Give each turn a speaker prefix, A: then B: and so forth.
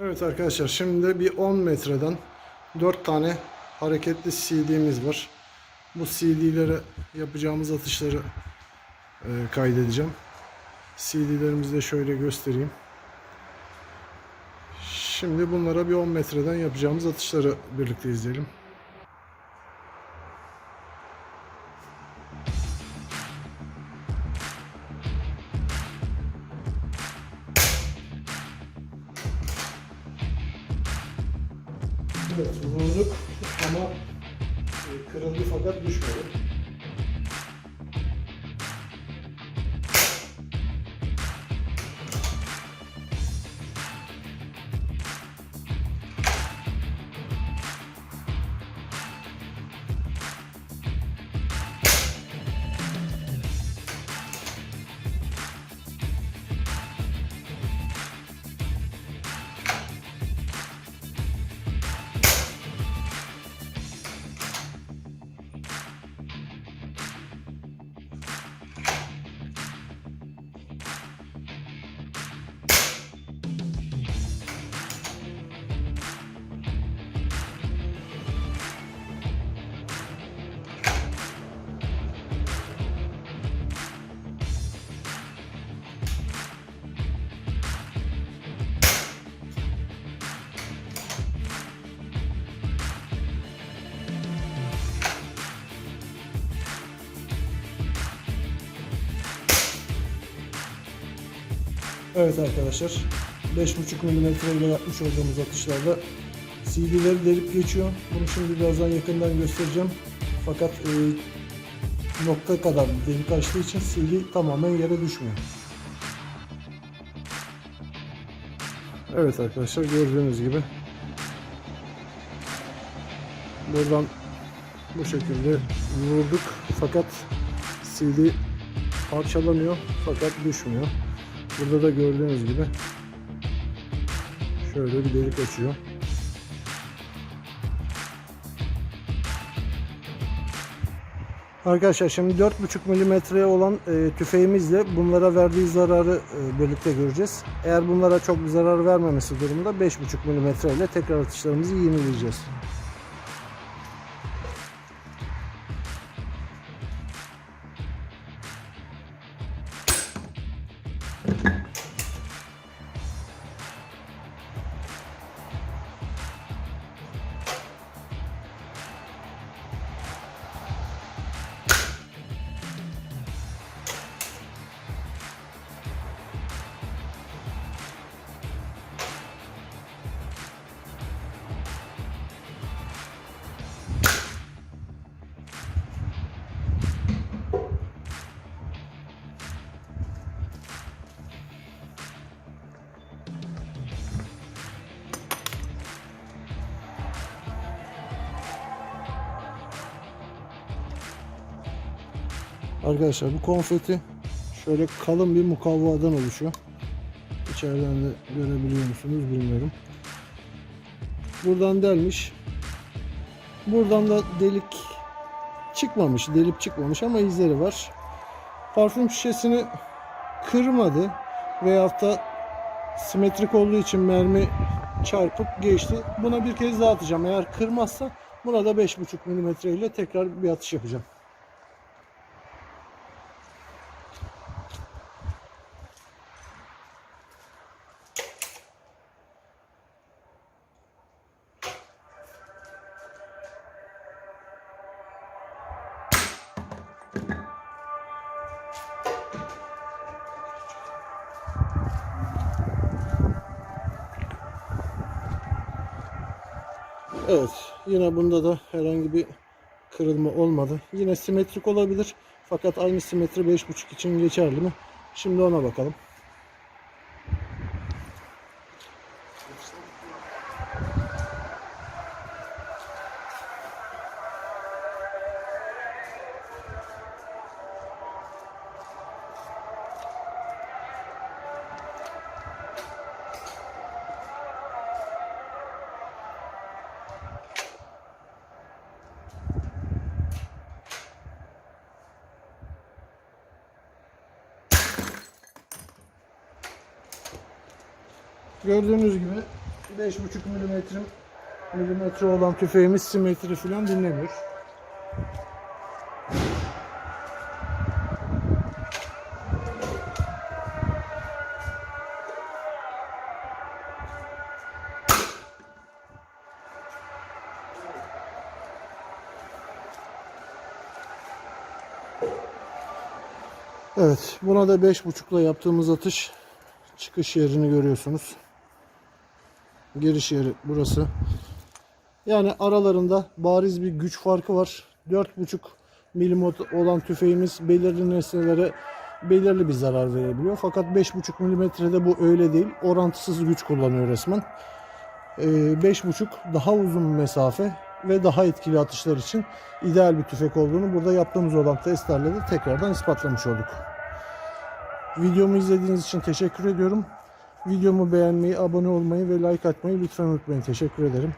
A: Evet arkadaşlar şimdi bir 10 metreden 4 tane hareketli CD'miz var. Bu CD'lere yapacağımız atışları e, kaydedeceğim. CD'lerimizi de şöyle göstereyim. Şimdi bunlara bir 10 metreden yapacağımız atışları birlikte izleyelim. Evet vurduk ama e, kırıldı fakat düşmedi. Evet arkadaşlar 5.5 mm ile yapmış olduğumuz atışlarda CD'leri delip geçiyor. Bunu şimdi birazdan yakından göstereceğim. Fakat e, nokta kadar delik açtığı için CD tamamen yere düşmüyor. Evet arkadaşlar gördüğünüz gibi buradan bu şekilde vurduk fakat CD parçalanıyor fakat düşmüyor. Burada da gördüğünüz gibi şöyle bir delik açıyor. Arkadaşlar şimdi 4.5 milimetre olan e, tüfeğimizle bunlara verdiği zararı e, birlikte göreceğiz. Eğer bunlara çok bir zarar vermemesi durumunda 5.5 milimetre ile tekrar atışlarımızı yenileyeceğiz. Arkadaşlar bu konfeti şöyle kalın bir mukavvadan oluşuyor. İçeriden de görebiliyor musunuz bilmiyorum. Buradan delmiş. Buradan da delik çıkmamış, delip çıkmamış ama izleri var. Parfüm şişesini kırmadı veyahut da simetrik olduğu için mermi çarpıp geçti. Buna bir kez daha atacağım. Eğer kırmazsa buna da 5.5 mm ile tekrar bir atış yapacağım. Evet, yine bunda da herhangi bir kırılma olmadı. Yine simetrik olabilir. Fakat aynı simetri 5.5 için geçerli mi? Şimdi ona bakalım. Gördüğünüz gibi 5,5 milimetre milimetre olan tüfeğimiz simetri falan dinlemiyor. Evet, buna da 5.5'la yaptığımız atış çıkış yerini görüyorsunuz. Giriş yeri burası. Yani aralarında bariz bir güç farkı var. 4.5 milim olan tüfeğimiz belirli nesnelere belirli bir zarar verebiliyor. Fakat 5.5 milimetrede bu öyle değil. Orantısız güç kullanıyor resmen. Ee, 5.5 daha uzun mesafe ve daha etkili atışlar için ideal bir tüfek olduğunu burada yaptığımız olan testlerle de tekrardan ispatlamış olduk. Videomu izlediğiniz için teşekkür ediyorum. Videomu beğenmeyi, abone olmayı ve like atmayı lütfen unutmayın. Teşekkür ederim.